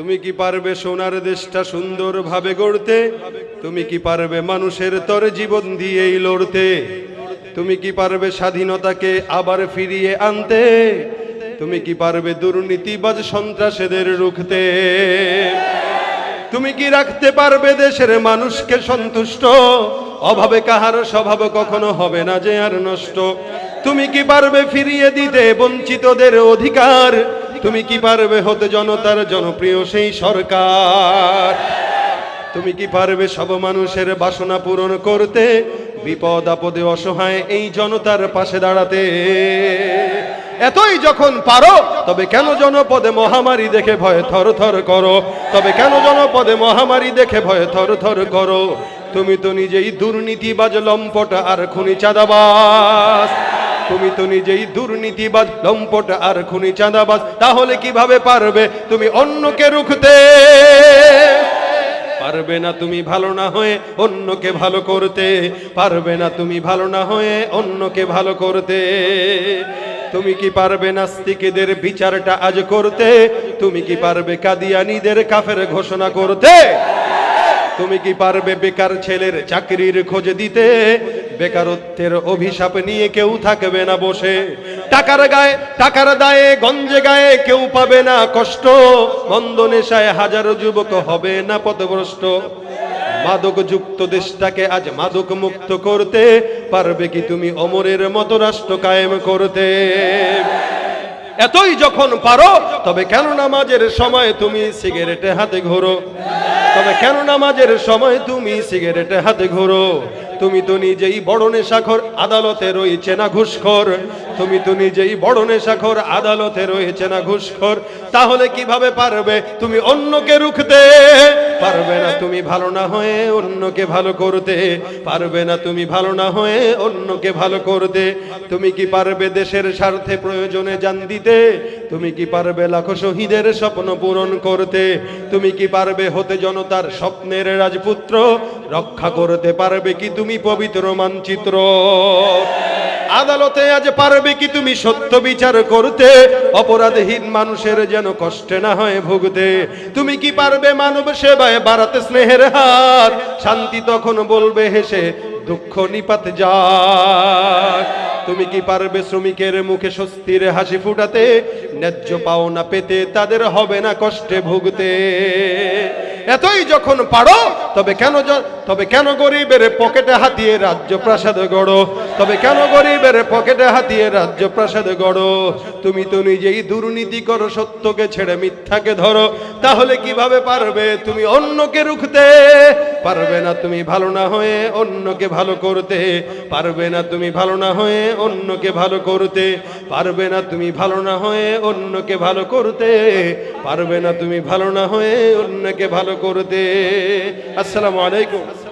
তুমি কি পারবে সোনার দেশটা সুন্দরভাবে গড়তে? তুমি কি পারবে মানুষের তরে জীবন দিয়েই লড়তে? তুমি কি পারবে স্বাধীনতাকে আবার ফিরিয়ে আনতে? তুমি কি পারবে দুর্নীতিবাজ সন্ত্রাসীদের রুখতে? তুমি কি রাখতে পারবে দেশের মানুষকে সন্তুষ্ট? অভাবে কাহার স্বভাব কখনো হবে না যে আর নষ্ট। তুমি কি পারবে ফিরিয়ে দিতে বঞ্চিতদের অধিকার? তুমি কি পারবে হতে জনতার জনপ্রিয় সেই সরকার? তুমি কি পারবে সব মানুষের বাসনা পূরণ করতে? বিপদ, আপদে অসহায় এই জনতার পাশে দাঁড়াতে। এতই যখন পারো, তবে কেন জনপদে মহামারী দেখে ভয় থর থর করো? তবে কেন জনপদে মহামারী দেখে ভয় থর থর করো? তুমি তো নিজেই দুর্নীতিবাজ লম্পট আর খুনি চাঁদাবাজ। তুমি তো নিজেই দুর্নীতিবাজ, লম্পট আর খুনি চাঁদাবাজ, তাহলে কীভাবে পারবে তুমি অন্যকে রুখতে? পারবে না তুমি ভালো না হয়ে অন্যকে ভালো করতে। পারবে না তুমি ভালো না হয়ে অন্যকে ভালো করতে। তুমি কি পারবে নাস্তিকদের বিচারটা আজ করতে? তুমি কি পারবে কাদিয়ানিদের কাফের ঘোষণা করতে? তুমি কি পারবে বেকার ছেলের চাকরির খোঁজ দিতে? বেকারত্বের অভিশাপ নিয়ে কেউ থাকবে না বসে। টাকার গায়ে, টাকার দায়ে, গঞ্জে গায়ে কেউ পাবে না কষ্ট। মন্দ নেশায় হাজারো যুবক হবে না পথভ্রষ্ট মাদক যুক্ত দেশটাকে আজ মাদক মুক্ত করতে পারবে কি তুমি অমরের মতো রাষ্ট্র কায়েম করতে? এতই যখন পারো, তবে কেন নামাজের সময় তুমি সিগারেটে হাতে ঘোরো? তবে কেন নামাজের সময় তুমি সিগারেটে হাতে ঘোরো? তুমি তো নিজেই বড় নেশাখর, আদালতে রয়েছে না ঘুষখোর। তুমি তো নিজেই বড় নেশাখর, আদালতে রয়েছে না ঘুষখোর। তাহলে কীভাবে পারবে? তুমি অন্যকে রুখতে। পারবে না তুমি ভালো না হয়ে অন্যকে ভালো করতে। পারবে না তুমি ভালো না হয়ে অন্যকে ভালো করতে। তুমি কি পারবে দেশের স্বার্থে প্রয়োজনে জান দিতে? তুমি কি পারবে লাখো শহীদের স্বপ্ন পূরণ করতে? তুমি কি পারবে হতে জনতার স্বপ্নের রাজপুত্র? রক্ষা করতে পারবে কি তুমি পবিত্র মানচিত্র? আদালতে আজ পারবে কি তুমি সত্য বিচার করতে? অপরাধহীন মানুষের যেন কষ্টে না হয় ভুগতে। তুমি কি পারবে মানব সেবায় বাড়াতে স্নেহের হাত শান্তি তখন বলবে হেসে দুঃখ নিপাত যাক তুমি কি পারবে শ্রমিকের মুখে স্বস্তির হাসি ফুটাতে? ন্যায্য পাওনা পেতে তাদের হবে না কষ্টে ভুগতে। এতই যখন পারো, তবে কেন তবে কেন গরিবের পকেটে হাতিয়ে রাজ্য প্রাসাদ গড়ো? তবে কেন গরিবের পকেটে হাতিয়ে রাজ্য প্রাসাদ গড়ো? তুমি তো নিজেই দুর্নীতি করো, সত্যকে ছেড়ে মিথ্যাকে ধরো। তাহলে কীভাবে পারবে তুমি অন্যকে রুখতে? পারবে না তুমি ভালো না হয়ে অন্যকে ভালো করতে। পারবে না তুমি ভালো না হয়ে অন্যকে ভালো করতে। পারবে না তুমি ভালো না হয়ে অন্যকে ভালো করতে। পারবে না তুমি ভালো না হয়ে অন্যকে ভালো করতে। আসসালামু আলাইকুম।